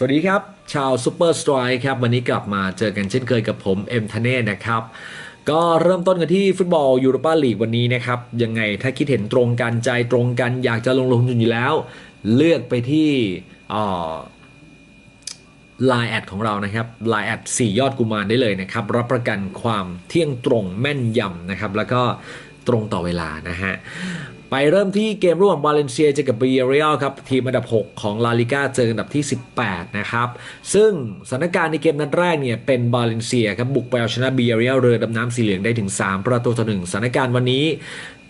สวัสดีครับ ชาวซูเปอร์สไตร์ครับ วันนี้กลับมาเจอกันเช่นเคยกับผมเอ็มทเน่นะครับ ก็เริ่มต้นกันที่ฟุตบอลยูโรปาลีกวันนี้นะครับ ยังไงถ้าคิดเห็นตรงกันใจตรงกันอยากจะลงลงทุนอยู่แล้ว เลือกไปที่อ่าไลน์แอดของเรานะครับไลน์แอด4ยอดกุมารได้เลยนะครับ รับประกันความเที่ยงตรงแม่นยำนะครับ แล้วก็ตรงต่อเวลานะฮะ ไปเริ่มที่เกมระหว่างบาเลนเซียเจอกับเบียเรียลครับ ทีมอันดับ 6 ของลาลิก้าเจออันดับที่ 18 นะครับ ซึ่งสถานการณ์ในเกมนัดแรกเนี่ยเป็นบาเลนเซียครับบุกไปเอาชนะเบียเรียลเรือดำน้ำสีเหลืองได้ถึง 3 ประตูต่อหนึ่งสถานการณ์วันนี้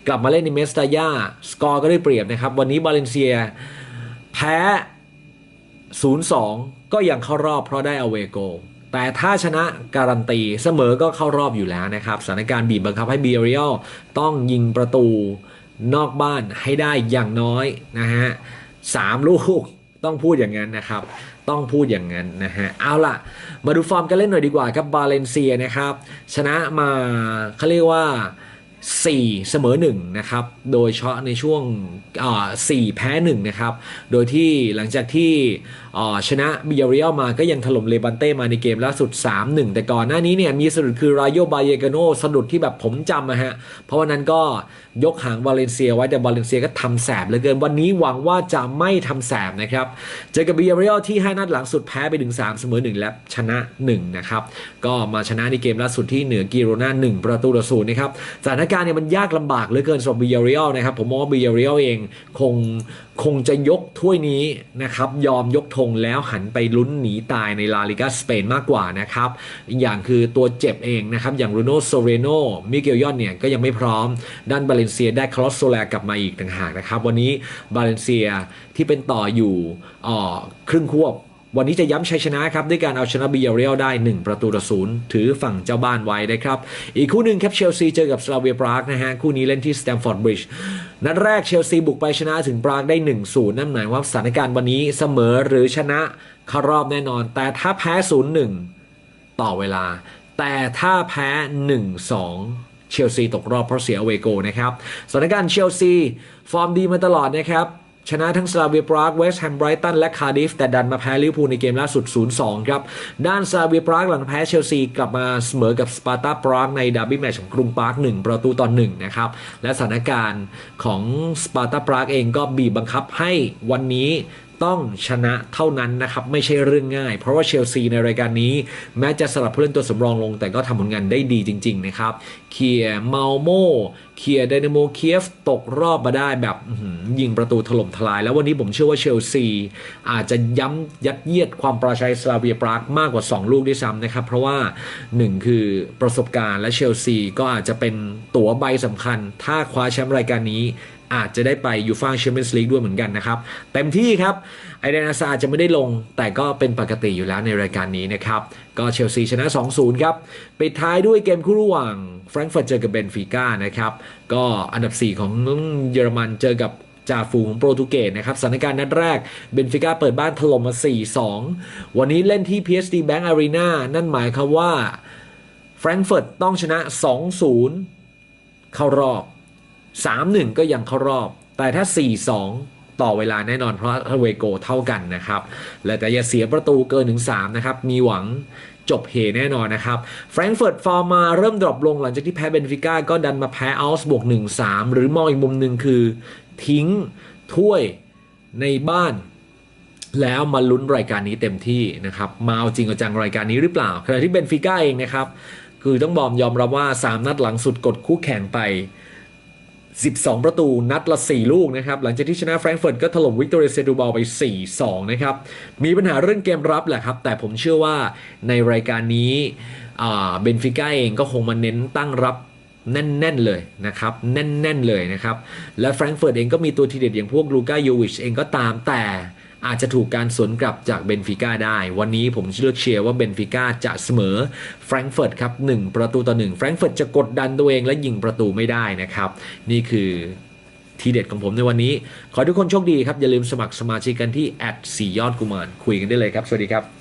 กลับมาเล่นในเมสตาย่าสกอร์ก็ได้เปรียบนะครับ วันนี้บาเลนเซียแพ้ 0-2 ก็ยังเข้ารอบเพราะได้อเวโกแต่ถ้าชนะการันตีเสมอก็เข้ารอบอยู่แล้วนะครับสถานการณ์บีบบังคับให้เบียริอลต้องยิงประตู นอกบ้านให้ได้อย่างน้อยนะฮะสามลูกต้องพูดอย่างนั้นนะครับ ต้องพูดอย่างนั้นนะฮะ เอาล่ะ มาดูฟอร์มกันเล่นหน่อยดีกว่าครับบาเลนเซียนะครับ ชนะมาเขาเรียกว่า 4 เสมอ1นะครับ โดยเฉพาะในช่วงอ่า4แพ้ 1 นะครับ โดยที่หลังจากที่ชนะบิยาเรียลมาก็ยังถล่มเลบันเต้มาในเกมล่าสุด 3-1 แต่ก่อนหน้านี้เนี่ยมีสะดุดคือรายโยบายเยกาโนสะดุดที่แบบผมจำนะฮะ เพราะวันนั้นก็ยกหางวาเลนเซียไว้แต่วาเลนเซียก็ทำแสบเหลือเกิน วันนี้หวังว่าจะไม่ทำแสบนะครับ เจอกับบิยาเรียลที่ 5 นัดหลังสุดแพ้ไปถึง3เสมอ1 และชนะ 1 นะครับ ก็มาชนะในเกมล่าสุดที่เหนือกิโรนา1ประตูต่อศูนย์นะครับสถานการณ์เนี่ยมันยากลำบากเหลือเกินสำหรับบิยาเรียลนะครับ ผมมองว่าบิยาเรียลเองคงคงจะยกถ้วยนี้นะครับ ยอมยกธงแล้วหันไปลุ้นหนีตายในลาลิกาสเปนมากกว่านะครับอีกอย่างคือตัวเจ็บเองนะครับ อย่างรูโนโซเรโนมิเกลยอนเนี่ยก็ยังไม่พร้อม ด้านบาเลนเซียได้คลอสโซแลกลับมาอีกต่างหากนะครับ วันนี้บาเลนเซียที่เป็นต่ออยู่ออครึ่งควบ วันนี้จะย้ำชัยชนะครับ ด้วยการเอาชนะบียเรียลได้ 1 ประตูต่อศูนย์ถือฝั่งเจ้าบ้านไว้นะครับ อีกคู่หนึ่งครับเชลซีเจอกับสลาเวียปรากนะฮะ คู่นี้เล่นที่สแตมฟอร์ดบริดจ์นัดแรกเชลซีบุกไปชนะถึงปรากได้ 1-0 นั่นหมายว่าสถานการณ์วันนี้เสมอหรือชนะเข้ารอบแน่นอน แต่ถ้าแพ้ 0-1 ต่อเวลา แต่ถ้าแพ้ 1-2เชลซีตกรอบเพราะเสียเวโกนะครับสถานการณ์เชลซี ฟอร์มดีมาตลอดนะครับ ชนะทั้งสลาเวียปรากเวสต์แฮมไบรตันและคาร์ดิฟแต่ดันมาแพ้ลิเวอร์พูลในเกมล่าสุด 0-2 ครับ ด้านสลาเวียปรากหลังแพ้เชลซีกลับมาเสมอกับสปาร์ตาปรากในดาร์บี้แมตช์ของกรุงปาร์ค1ประตูต่อ1นะครับและสถานการณ์ของสปาร์ตาปรากเองก็บีบบังคับให้วันนี้ ต้องชนะเท่านั้นนะครับ ไม่ใช่เรื่องง่าย เพราะว่าเชลซีในรายการนี้ แม้จะสลับผู้เล่นตัวสำรองลง แต่ก็ทำผลงานได้ดีจริง ๆ นะครับ เคียร์มาโมเคียร์ไดนาโมเคียฟตกรอบมาได้แบบยิงประตูถล่มทลาย แล้ววันนี้ผมเชื่อว่าเชลซี อาจจะย้ำยัดเยียดความปราชัยสลาเวียปรากมากกว่า 2 ลูกด้วยซ้ำนะครับ เพราะว่า 1 คือประสบการณ์และเชลซีก็อาจจะเป็นตั๋วใบสำคัญ ถ้าคว้าแชมป์รายการนี้ อาจจะได้ไปยูฟ่าแชมเปี้ยนส์ลีกด้วยเหมือนกันนะครับ เต็มที่ครับไอเดนอาซาจะไม่ได้ลง แต่ก็เป็นปกติอยู่แล้วในรายการนี้นะครับ ก็เชลซีชนะ 2-0 ครับปิดท้ายด้วยเกมคู่ระหว่างแฟรงก์เฟิร์ตเจอกับเบนฟิก้านะครับ ก็อันดับ 4 ของเยอรมันเจอกับจ่าฝูงของโปรตุเกสนะครับสถานการณ์นัดแรกเบนฟิก้าเปิดบ้านถล่มมา 4-2 วันนี้เล่นที่ PSD Bank Arena นั่นหมายความว่าแฟรงก์เฟิร์ตต้องชนะ 2-0 เข้ารอบ 3-1 ก็ยังเข้ารอบ แต่ถ้า 4-2ต่อเวลาแน่นอนเพราะเวโกเท่ากันนะครับ และแต่อย่าเสียประตูเกินถึง3นะครับ มีหวังจบเฮแน่นอนนะครับแฟรงก์เฟิร์ตฟอร์มมาเริ่มดรอปลงหลังจากที่แพ้เบนฟิก้าก็ดันมาแพ้อัลส์บวก 1-3 หรือมองอีกมุมหนึ่งคือทิ้งถ้วยในบ้านแล้วมาลุ้นรายการนี้เต็มที่นะครับ มาเอาจริงเอาจังรายการนี้หรือเปล่าขณะที่เบนฟิก้าเองนะครับ คือต้องบอมยอมรับว่า 3 นัดหลังสุดกดคู่แข่งไป 12 ประตูนัดละ 4 ลูกนะครับ หลังจากที่ชนะแฟรงก์เฟิร์ตก็ถล่มวิกตอเรียเซดูบอลไป 4-2 นะครับ มีปัญหาเรื่องเกมรับแหละครับ แต่ผมเชื่อว่าในรายการนี้เบนฟิก้าเองก็คงมาเน้นตั้งรับแน่นๆเลยนะครับ แน่นๆเลยนะครับ และแฟรงก์เฟิร์ตเองก็มีตัวทีเด็ดอย่างพวกลูก้าโยวิชเองก็ตามแต่ อาจจะถูกการสวนกลับจากเบนฟิก้าได้ วันนี้ผมเลือกเชียร์ว่าเบนฟิก้าจะเสมอแฟรงก์เฟิร์ตครับ1ประตูต่อ1แฟรงก์เฟิร์ตจะกดดันตัวเองและยิงประตูไม่ได้นะครับ นี่คือทีเด็ดของผมในวันนี้ ขอทุกคนโชคดีครับ อย่าลืมสมัครสมาชิกกันที่แอดสี่ยอดกุมารคุยกันได้เลยครับ สวัสดีครับ